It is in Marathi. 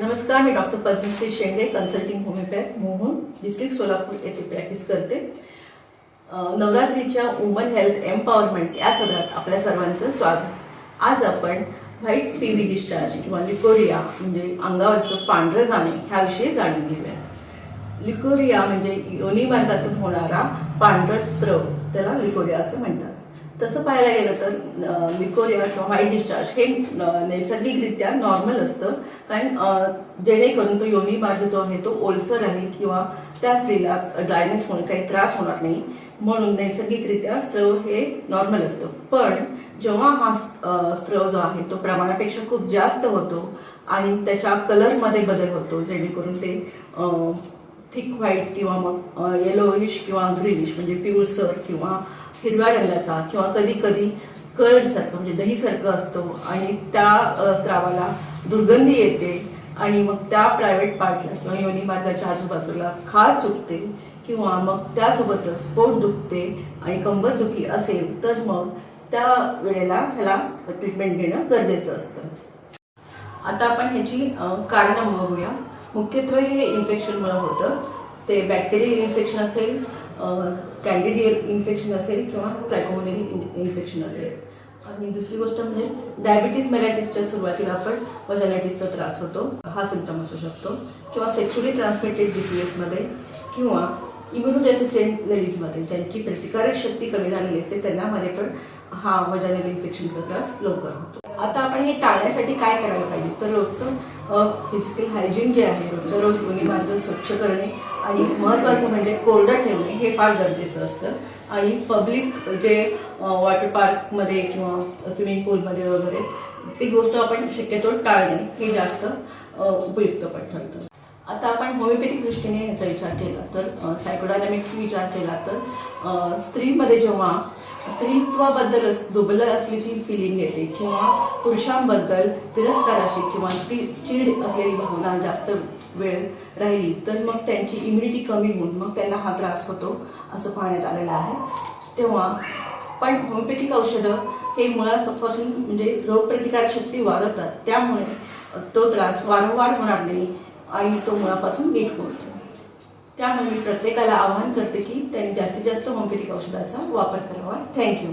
नमस्कार मी doctor Padmashri Shende consulting homeopath Mohan district Solapur येथे प्रॅक्टिस करते. नवरात्रीच्या वुमन हेल्थ एम्पॉवरमेंट या सदरात आपल्या सर्वांचं स्वागत. आज आपण व्हाईट पी व्ही डिस्चार्ज किंवा लिकोरिया म्हणजे अंगावरचं पांढरं जाणे ह्याविषयी जाणून घेऊया. लिकोरिया म्हणजे योनी मार्गातून होणारा पांढरट स्त्रव त्याला लिकोरिया असं म्हणतात. तसं पाहायला गेलं तर लिकोरिया किंवा व्हाईट डिस्चार्ज हे नैसर्गिकरित्या नॉर्मल असतं. कारण जेणेकरून तो योनी बाजू जो आहे तो ओलसर आहे किंवा त्या स्त्रीला ड्रायनेसमुळे काही त्रास होणार नाही. म्हणून नैसर्गिकरित्या स्त्रव हे नॉर्मल असतं. पण जेव्हा हा स्त्रव जो आहे तो प्रमाणापेक्षा खूप जास्त होतो आणि त्याच्या कलरमध्ये बदल होतो जेणेकरून ते थिक व्हाईट किंवा मग येलोइश किंवा ग्रीनिश म्हणजे पिवळसर किंवा हिरव्या रंगाचा किंवा कधी कधी कर्ड सारखं म्हणजे दही सारखं असतो आणि त्या स्त्रावाला स्रावाला दुर्गंधी येते आणि मग त्या प्रायव्हेट पार्टला किंवा योनी मार्गाच्या आजूबाजूला खास सुटते किंवा मग त्यासोबतच पोट दुखते आणि कंबर दुखी असेल तर मग त्या वेळेला ह्याला ट्रीटमेंट घेणं गरजेचं असतं. आता आपण ह्याची कारणं बघूया. मुख्यत्वे हे इन्फेक्शनमुळे होतं. ते बॅक्टेरियल इन्फेक्शन असेल कॅन्डिडियल इन्फेक्शन असेल किंवा ट्रायकोमोनेरी इन्फेक्शन असेल. आणि दुसरी गोष्ट म्हणजे डायबिटीज मेलायटिसच्या सुरुवातीला आपण वजनायटिसचा त्रास होतो. हा सिम्पटम असू शकतो. किंवा सेक्शुअली ट्रान्समिटेड डिसीजेसमध्ये किंवा इम्युनोडेफिशियंट लेडीजमध्ये ज्यांची प्रतिकारक शक्ती कमी झालेली असते त्यांनामध्ये पण हा वजानल इन्फेक्शनचा त्रास लवकर होतो. आता आपण हे टाळण्यासाठी काय करायला पाहिजे? तर रोजचं फिजिकल हायजीन जे आहे रोजचं रोज दोन्ही मार्ग स्वच्छ करणे आणि महत्त्वाचं म्हणजे कोरडं ठेवणे हे फार गरजेचं असतं. आणि पब्लिक जे वॉटर पार्कमध्ये किंवा स्विमिंग पूलमध्ये वगैरे ती गोष्ट आपण शक्यतो टाळणे हे जास्त उपयुक्त पण ठरतं. आता आपण होमिओपॅथिक दृष्टीने याचा विचार केला तर सायकोडायनॅमिक्स विचार केला तर स्त्रीमध्ये जेव्हा स्त्रीत्वाबद्दल दुबल दुबलं असल्याची फिलिंग येते किंवा पुरुषांबद्दल तिरस्काराची किंवा ती चीड असलेली भावना जास्त वेळ राहिली तर मग त्यांची इम्युनिटी कमी होऊन मग त्यांना हा त्रास होतो असं पाहण्यात आलेलं आहे. तेव्हा पण होमिओपॅथिक औषधं हे मुळापासून म्हणजे रोगप्रतिकारक शक्ती वाढवतात. त्यामुळे तो त्रास वारंवार होणार नाही. आणि तो मुळापासून नीट होतो त्यामुळे मी प्रत्येकाला आवाहन करते की त्यांनी जास्तीत जास्त होमिओपॅथिक औषधाचा वापर करावा. थँक्यू